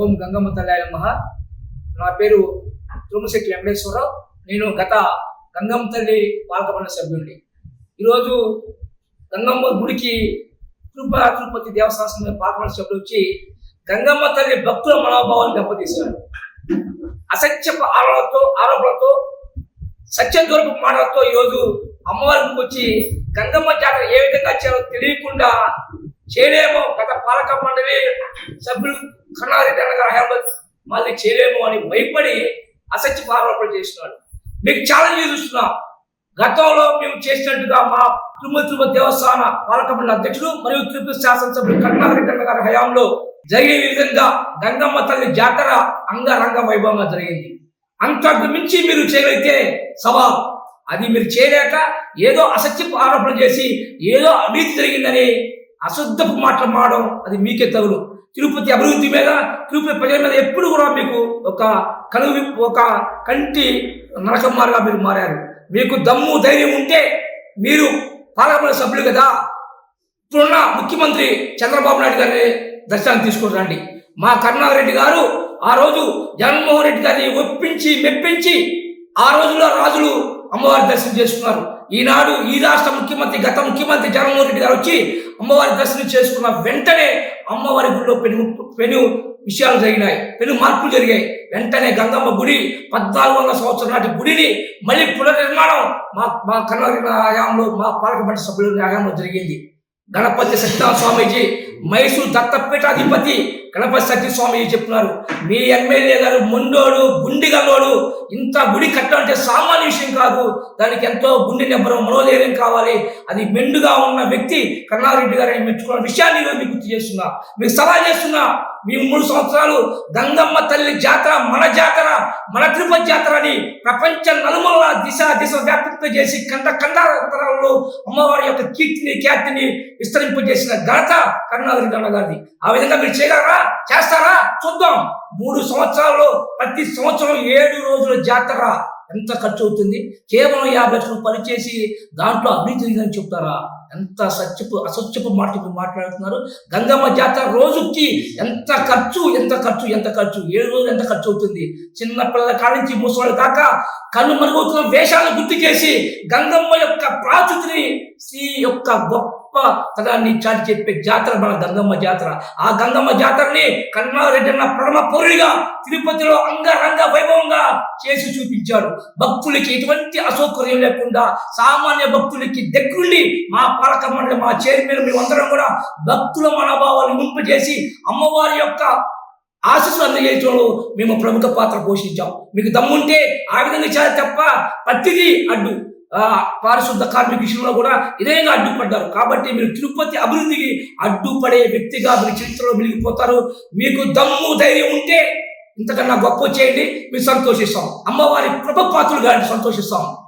ఓం గంగమ్మ తల్లాయ మహా నా పేరు తుమ్మశెట్టి వెంకటేశ్వరరావు. నేను గత గంగమ్మ తల్లి పాలకమండలి సభ్యుడిని. ఈరోజు గంగమ్మ గుడికి తిరుపతి తిరుపతి దేవస్థానం పాలకమండలి సభ్యులు వచ్చి గంగమ్మ తల్లి భక్తుల మనోభావాన్ని దెబ్బతీశారు. అసత్య ఆరోపణలతో ఆరోపణలతో సత్యం దొరకు మాటలతో ఈరోజు అమ్మవారికి వచ్చి గంగమ్మ జాతర ఏ విధంగా చేయాలో తెలియకుండా చేయలేమో గత పాలక మండలి సభ్యులు కన్నారెడ్డి అన్నగారు మళ్ళీ చేయలేమో అని భయపడి అసత్య ఆరోపణలు చేస్తున్నాడు మీకు ఛాలెంజ్ చూస్తున్నాం. గతంలో మేము చేసినట్టుగా మా తిరుమల తిరుమల దేవస్థాన పాలకమండలి అధ్యక్షుడు మరియు తిరుపతి శాసనసభ్యులు కన్నారెడ్డి గారి హయాంలో జరిగే విధంగా గంగమ్మ తల్లి జాతర అంగరంగ వైభవంగా జరిగింది. అంతకు మించి మీరు చేయగలిగితే సవాల్ అది మీరు చేయలేక ఏదో అసత్యపు ఆరోపణ చేసి ఏదో అవినీతి జరిగిందని అశుద్ధపు మాటలు అది మీకే తగులు. తిరుపతి అభివృద్ధి మీద తిరుపతి ప్రజల మీద ఎప్పుడు కూడా మీకు ఒక కనువి ఒక కంటి నరకమ్మారుగా మీరు మారారు. మీకు దమ్ము ధైర్యం ఉంటే మీరు పార్లమెంట్ సభ్యులు కదా. ఇప్పుడున్న ముఖ్యమంత్రి చంద్రబాబు నాయుడు గారిని దర్శనానికి తీసుకుని రండి. మా కరుణారెడ్డి గారు ఆ రోజు జగన్మోహన్ రెడ్డి గారిని ఒప్పించి మెప్పించి ఆ రోజుల్లో రాజులు అమ్మవారి దర్శనం చేసుకున్నారు. ఈనాడు ఈ రాష్ట్ర ముఖ్యమంత్రి గత ముఖ్యమంత్రి జగన్మోహన్ రెడ్డి గారు వచ్చి అమ్మవారి దర్శనం చేసుకున్న వెంటనే అమ్మవారి గుడిలో పెను పెను విషయాలు జరిగినాయి. పెను మార్పులు జరిగాయి. వెంటనే గంగమ్మ గుడి పద్నాలుగు వందల సంవత్సరం నాటి గుడిని మళ్ళీ పునర్నిర్మాణం మా మా కర్ణాటక ఆయాంలో మా పాలకమండలి సభ్యుల ఆయాంలో జరిగింది. గణపతి సత్యనారాయణ స్వామీజీ మైసూరు దత్తపీఠాధిపతి గణపతి సత్య చెప్తున్నారు మీ ఎమ్మెల్యే గారు మొండోడు గుండిగలోడు ఇంత గుడి కట్టాలంటే సామాన్య విషయం కాదు. దానికి ఎంతో గుండె నెబ్బరం మనోధైర్యం కావాలి. అది మెండుగా ఉన్న వ్యక్తి కన్నారెడ్డి గారిని మెచ్చుకున్న విషయాన్ని మీకు గుర్తు చేస్తున్నా. మీకు సలహా చేస్తున్నా మీ మూడు సంవత్సరాలు గంగమ్మ తల్లి జాతర మన జాతర మన తిరుపతి జాతర అని ప్రపంచ నలుమూల దిశ దిశ వ్యాప్తి చేసి కంద కండారంతరాల్లో అమ్మవారి యొక్క కీర్తిని ఖ్యాతిని విస్తరింపజేసిన ఘనత కరుణాకర్ గారిది. ఆ విధంగా మీరు చేయగలరా? చేస్తారా? చూద్దాం. మూడు సంవత్సరాల్లో ప్రతి సంవత్సరం ఏడు రోజుల జాతర ఎంత ఖర్చు అవుతుంది? కేవలం యాభై లక్షలు పనిచేసి దాంట్లో అభివృద్ధి అని చెప్తారా? ఎంత సత్యపు అసత్యపు మాటలు మాట్లాడుతున్నారు? గంగమ్మ జాతర రోజుకి ఎంత ఖర్చు ఎంత ఖర్చు ఎంత ఖర్చు? ఏడు రోజులు ఎంత ఖర్చు అవుతుంది? చిన్న పిల్లల కాడి నుంచి ముసలి దాకా కళ్ళు మరుగుతున్న వేషాలను గుర్తు చేసి గంగమ్మ యొక్క ప్రాచుతిని శ్రీ యొక్క గొప్ప పదాన్ని చాటి చెప్పే జాతర మన గంగమ్మ జాతర. ఆ గంగమ్మ జాతరని కన్నారెడ్డి అన్న ప్రథమ పౌరుడిగా తిరుపతిలో అంగరంగ వైభవంగా చేసి చూపించాడు. భక్తులకి ఎటువంటి అసౌకర్యం లేకుండా సామాన్య భక్తులకి దగ్గరుండి మా పాలక మండలి మా చైర్మన్ మేమందరం కూడా భక్తుల మనోభావాలు ఇంపజేసి అమ్మవారి యొక్క ఆశీస్సులు అందజేయడంలో మేము ప్రముఖ పాత్ర పోషించాం. మీకు దమ్ముంటే ఆ విధంగా చేయాలి తప్ప ప్రతిదీ అడ్డు. పారిశుద్ధ కార్మిక విషయంలో కూడా ఇదేగా అడ్డుపడ్డారు. కాబట్టి మీరు తిరుపతి అభివృద్ధికి అడ్డుపడే వ్యక్తిగా మీరు చరిత్రలో మిలిగిపోతారు మీకు దమ్ము ధైర్యం ఉంటే ఇంతకన్నా గొప్ప చేయండి. మీరు సంతోషిస్తాం. అమ్మవారి కృప పాత్రలు కానీ సంతోషిస్తాం.